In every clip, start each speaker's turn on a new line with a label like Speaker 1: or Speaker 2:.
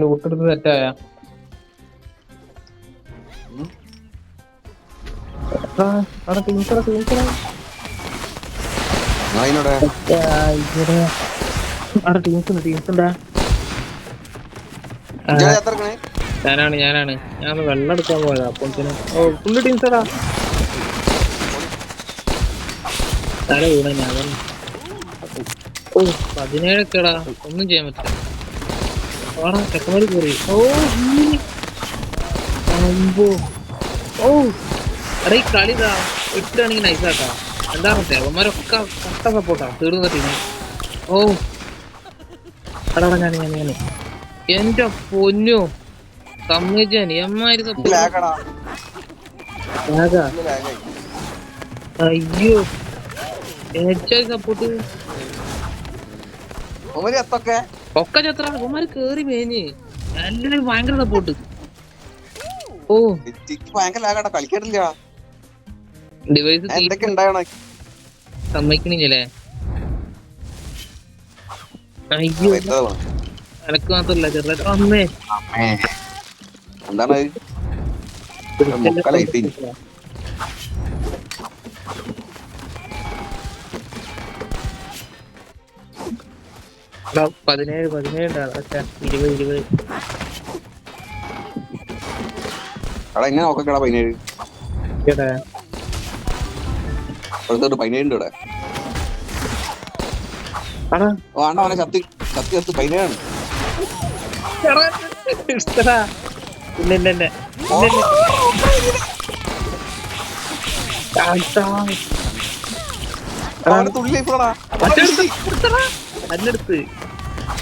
Speaker 1: ലൂട്ടെടുത്ത് സെറ്റായ എടുത്ത്
Speaker 2: തെറ്റായ
Speaker 1: ഞാനാണ് ഞാനാണ്. ഞാൻ വെള്ളം എടുക്കാൻ പോയതാ അപ്പോൾ ഓ ഫുള്ള് ടീംസടാ തല വീണ ഞാൻ. ഓ പതിനേഴൊക്കെടാ. ഒന്നും ചെയ്യാൻ പറ്റില്ല. ആടാ ചെക്കന്മാര് കയറി. ഓ. അമ്പോ. ഓ. എടാ ഈ കളി ഇതാ ഇട്ടാണെങ്കിൽ നൈസാട്ടാ എന്താ പറയാ അവന്മാരൊക്കെ കട്ട സപ്പോർട്ടാ തീർന്ന ടീം ഓ. എടാ ഞാൻ ഞാൻ ഞാൻ എന്റെ പൊന്നു. എമ്മാരി സപ്പോർട്ട്
Speaker 2: ലാഗായി.
Speaker 1: അയ്യോ. സപ്പോർട്ട് ഒക്കെ ചത്ര. അവന്മാര് കേറി മേഞ്ഞ്. എല്ലാരും ഭയങ്കര സപ്പോർട്ട് ഓ.
Speaker 2: ഭയങ്കര ലാഗാടാ കളിക്കാട്ടില്ല
Speaker 1: ഡിവൈസ്
Speaker 2: എന്തൊക്കെ ഉണ്ടാവണ?
Speaker 1: സമ്മതിക്കണില്ലേ അയ്യോ. എനക്ക് മാത്രല്ല ചെറുതായിട്ട് അമ്മേ.
Speaker 2: എന്താണ്
Speaker 1: പതിനേഴ് പതിനേഴ് ഇരുപത് ഇരുപത്.
Speaker 2: എടാ ഇങ്ങനെ നോക്കടാ പതിനേഴ്? അടുത്തോട്ട് പതിനേഴ് ഉണ്ട് ഇവിടെ. വേണ്ട അവനെ കത്തി കത്തി കത്ത് പതിനേഴാണ് തുള്ളി ഇപ്പോഴാ.
Speaker 1: അതിനടുത്ത്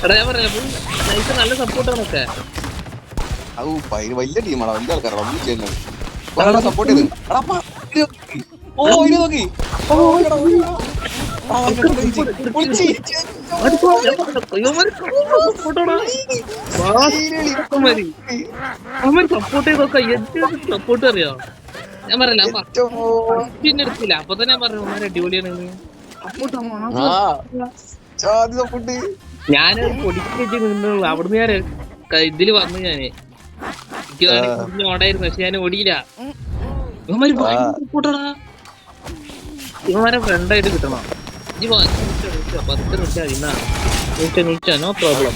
Speaker 1: എടാ ഞാൻ പറയാം നൈസ് നല്ല സപ്പോർട്ടാണൊക്കെ
Speaker 2: അത് ഭയ- വലിയ ടീമാടാ വലിയ ആൾക്കാരാണ് ഒന്നും ചെയ്യുന്നത് സപ്പോർട്ട് ചെയ്ത്. ഓ ഇത് നോക്കി ഓ പൊളിച്ച്.
Speaker 1: സപ്പോർട്ട് ചെയ്തൊക്കെ എന്ത് സപ്പോർട്ട് അറിയോ ഞാൻ പറയല പിന്നെ എടുത്തില്ല അപ്പൊ തന്നെ പറഞ്ഞു അടിപൊളിയാണ് സപ്പോർട്ട്
Speaker 2: ആ
Speaker 1: പൊടിച്ച് നിന്നുള്ളൂ. അവിടുന്ന് ഞാൻ ഇതിൽ വന്നു ഞാൻ. എനിക്ക് ഓടായിരുന്നു പക്ഷെ ഞാൻ ഓടിയില്ല. ഇവന്മാര് ഫ്രണ്ടായിട്ട് കിട്ടണം. പത്ത് നോ പ്രോബ്ലം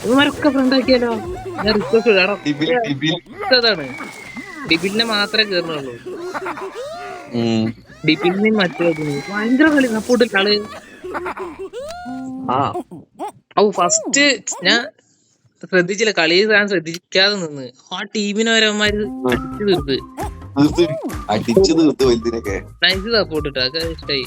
Speaker 1: ഇവന്മാരൊക്കെ ഫ്രണ്ടാക്കിയാലോ ഞാൻ റിക്വസ്റ്റ് അതാണ് ഡിബിലിനെ മാത്രമേ കേറുന്നുള്ളൂ.
Speaker 2: ഉം.
Speaker 1: ഡിബിലിനെ മറ്റേ ഭയങ്കര കളി സപ്പോർട്ട് ആൾ
Speaker 2: ആ.
Speaker 1: ഓ ഫസ്റ്റ് ഞാൻ ശ്രദ്ധിച്ചില്ല കളി ഞാൻ ശ്രദ്ധിക്കാതെ നിന്ന്. ആ ടീമിനെ വരവന്മാര് അടിച്ചു
Speaker 2: തീർത്ത്. അടിച്ചു തീർത്ത് വലുതിനൊക്കെ.
Speaker 1: നൈസ് സപ്പോർട്ട് ഇട്ടാ ഇഷ്ടായി.